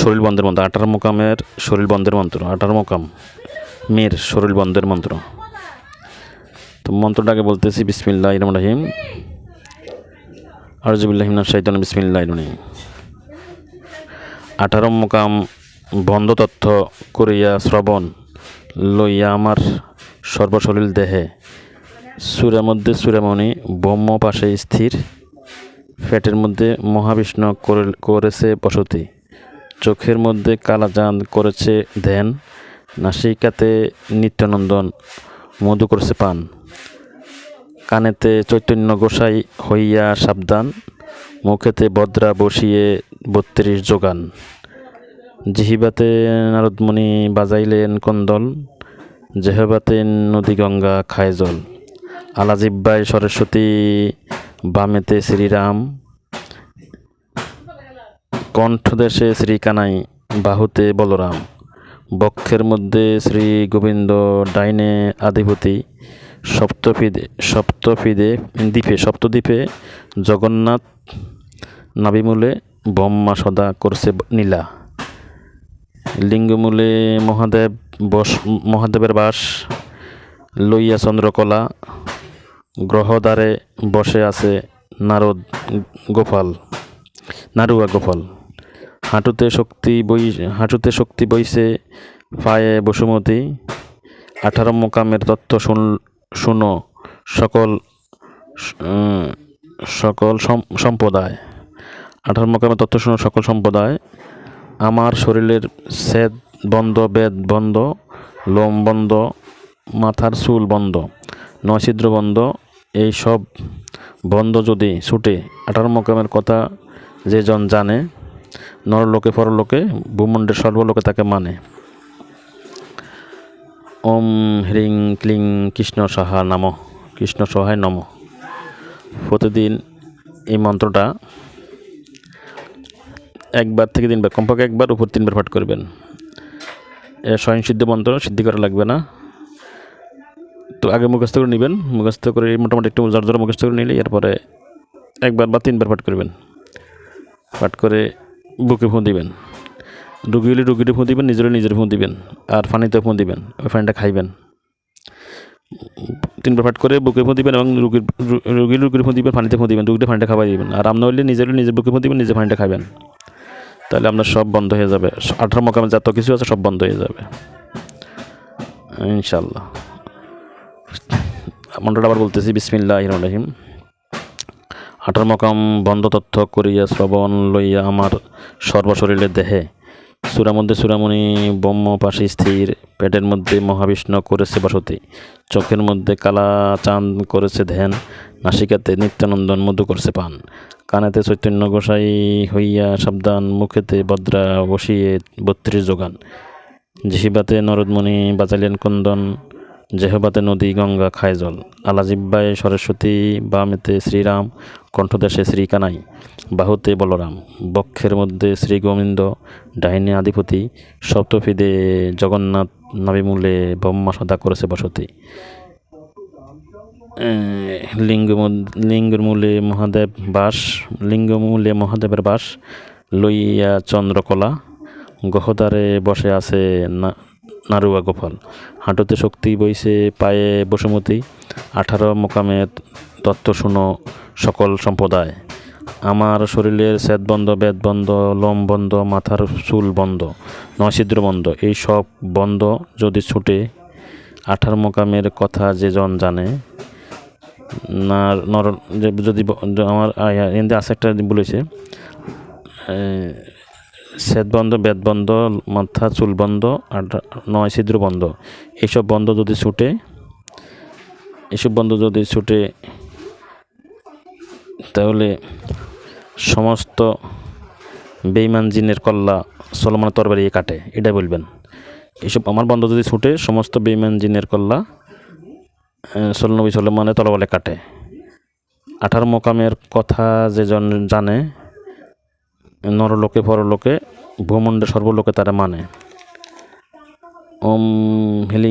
শরীর বন্ধের মন্ত্র, আঠারো মোকামের শরীর বন্ধের মন্ত্র, আঠারো মোকাম মেয়ের শরীর বন্ধের মন্ত্র। তো মন্ত্রটাকে বলতেছি বিসমিল্লাহ রহমান রহিম। আরজুবিল্লাহিমিনা শৈতান বিসমিল্লাহ রহিম। আঠারো মোকাম বন্ধ তথ্য করিয়া শ্রবণ লইয়া আমার সর্বশরীর দেহে। সুরের মধ্যে সুরেমণি, ব্রহ্ম পাশে স্থির। ফ্যাটের মধ্যে মহাবিষ্ণু করে- করেছে বসতি। চোখের মধ্যে কালাচাঁদ করেছে ধ্যান নাসিকাতে নিত্যানন্দন, মধু করেছে পান। কানেতে চৈতন্য গোসাই হইয়া সাবধান, মুখেতে বদ্রা বসিয়ে বত্রিশ যোগান। জিহিবাতে নারদমণি বাজাইলেন কন্দল, জেহবাতে নদী গঙ্গা খায় জল। আলাজিব্বায় সরস্বতী বামেতে শ্রীরাম কণ্ঠদেশে শ্রীকানাই, বাহুতে বলরাম। বক্ষের মধ্যে শ্রী গোবিন্দ ডাইনে আধিপতি। সপ্তফিদে সপ্তফিদে দ্বীপে, সপ্তদ্বীপে জগন্নাথ নাবিমূলে ব্রহ্মা সদা করছে নীলা। লিঙ্গমূলে মহাদেব বস, মহাদেবের বাস, লইয়া চন্দ্রকলা। গ্রহদ্বারে বসে আছে নারদ গোপাল, নারুয়া গোপাল। হাঁটুতে শক্তি বই, হাঁটুতে শক্তি বইছে পায়ে বসুমতী। আঠারো মোকামের তত্ত্ব শুন, শুনো, সকল সকল সম- সম্প্রদায়। আঠারো মোকামের তত্ত্ব শুনো, সকল সম্প্রদায়। আমার শরীরের সেদ বন্ধ, বেদ বন্ধ, লোম বন্ধ, মাথার চুল বন্ধ নয়ছিদ্র বন্ধ, এই সব বন্ধ যদি ছুটে, আঠারো মোকামের কথা যে জন জানে নরলোকে পরলোকে ভূমণ্ডের সর্বলোকে তাকে মানে। ওম হ্রিং ক্লিং কৃষ্ণ সাহা নাম কৃষ্ণ সহায় নম। প্রতিদিন এই মন্ত্রটা একবার থেকে তিনবার, কমপক্ষে একবার, উপর তিনবার পাঠ করবেন। এ স্বয়ংসিদ্ধ মন্ত্র, সিদ্ধি করা লাগবে না। তো আগে মুখস্থ করে নেবেন, মুখস্থ করে মোটামুটি একটু জোর মুখস্থ করে নিলে এরপরে একবার বা তিনবার পাঠ করবেন। পাঠ করে বুকে ফুঁ দিবেন। রুগী হলে রুগীরে ফুঁ দিবেন, নিজেরও নিজের ফুঁ দিবেন, আর ফানিতে ফুঁ দিবেন, ওই ফানিটা খাইবেন। তিনবার পাঠ করে বুকে ফুঁ দিবেন এবং রুগীর রুগীর রুগীর ফুঁ দিবেন, ফানিতে ফুঁ দিবেন রুগীটা ফানিটা খাওয়াই দিবেন। আর রাম হলে নিজের নিজের বুকে ফুঁ দিবেন নিজে ফানিটা খাবেন তাহলে আপনার সব বন্ধ হয়ে যাবে। আঠারো মোকামে যত কিছু আছে সব বন্ধ হয়ে যাবে। ইনশাল্লাহ মন্ত্রটা আবার বলতেছি বিসমিল্লাহ রহিম। আঠার মকাম বন্ধ তথ্য করিয়া শ্রবণ লইয়া আমার সর্বশরীরে দেহে। মধ্যে সুরামণি ব্রহ্ম পাশে স্থির, পেটের মধ্যে মহাবিষ্ণু করেছে বসতি, চোখের মধ্যে কালা চাঁদ করেছে ধ্যান, নাসিকাতে নিত্যানন্দন মধু করছে পান। কানেতে চৈতন্য গোসাই হইয়া সাবধান, মুখেতে বদ্রা বসিয়ে বত্রিশ যোগান। জিহিবাতে নরদমণি বাজাইলেন কন্দন জেহবাতে নদী, গঙ্গা খায় জল আলাজিব্বায় সরস্বতী, বামেতে শ্রীরাম, কণ্ঠদেশে শ্রীকানাই, বাহুতে বলরাম, বক্ষের মধ্যে শ্রী গোবিন্দ ডাইনে আধিপতি, সপ্তফিদে জগন্নাথ নাবিমূলে ব্রহ্মা সদা করেছে বসতি। লিঙ্গ লিঙ্গের মূলে মহাদেব বাস, লিঙ্গমূলে মহাদেবের বাস, লইয়া চন্দ্রকলা, গহদারে বসে আছে নারুয়া গোপাল। হাঁটুতে শক্তি বইছে পায়ে বসুমতী, আঠারো মোকামের তত্ত্ব শুনো সকল সম্প্রদায়। আমার শরীরের সেদ বন্ধ, বেদ বন্ধ, লোম বন্ধ, মাথার চুল বন্ধ নয়ছিদ্র বন্ধ, এই সব বন্ধ যদি ছুটে, আঠারো মোকামের কথা যে জন জানে না নর যদি আমার এতে আছে একটা বলেছে সেদ বন্ধ বেদ বন্ধ মাথা চুল বন্ধ আর নয় ছিদ্র বন্ধ এইসব বন্ধ যদি ছুটে, এসব বন্ধ যদি ছুটে, তাহলে সমস্ত বেইমান জিনের কল্লা সলমান তরবারি কাটে এটা বলবেন। এসব আমার বন্ধ যদি ছুটে, সমস্ত বেইমান জিনের কল্লা সলনবী সলমানে তলবলে কাটে। আঠার মোকামের কথা যে জন জানে নরলোকে পরলোকে ভূমণ্ডে সর্বলোকে তারা মানে। ওম হিলিং।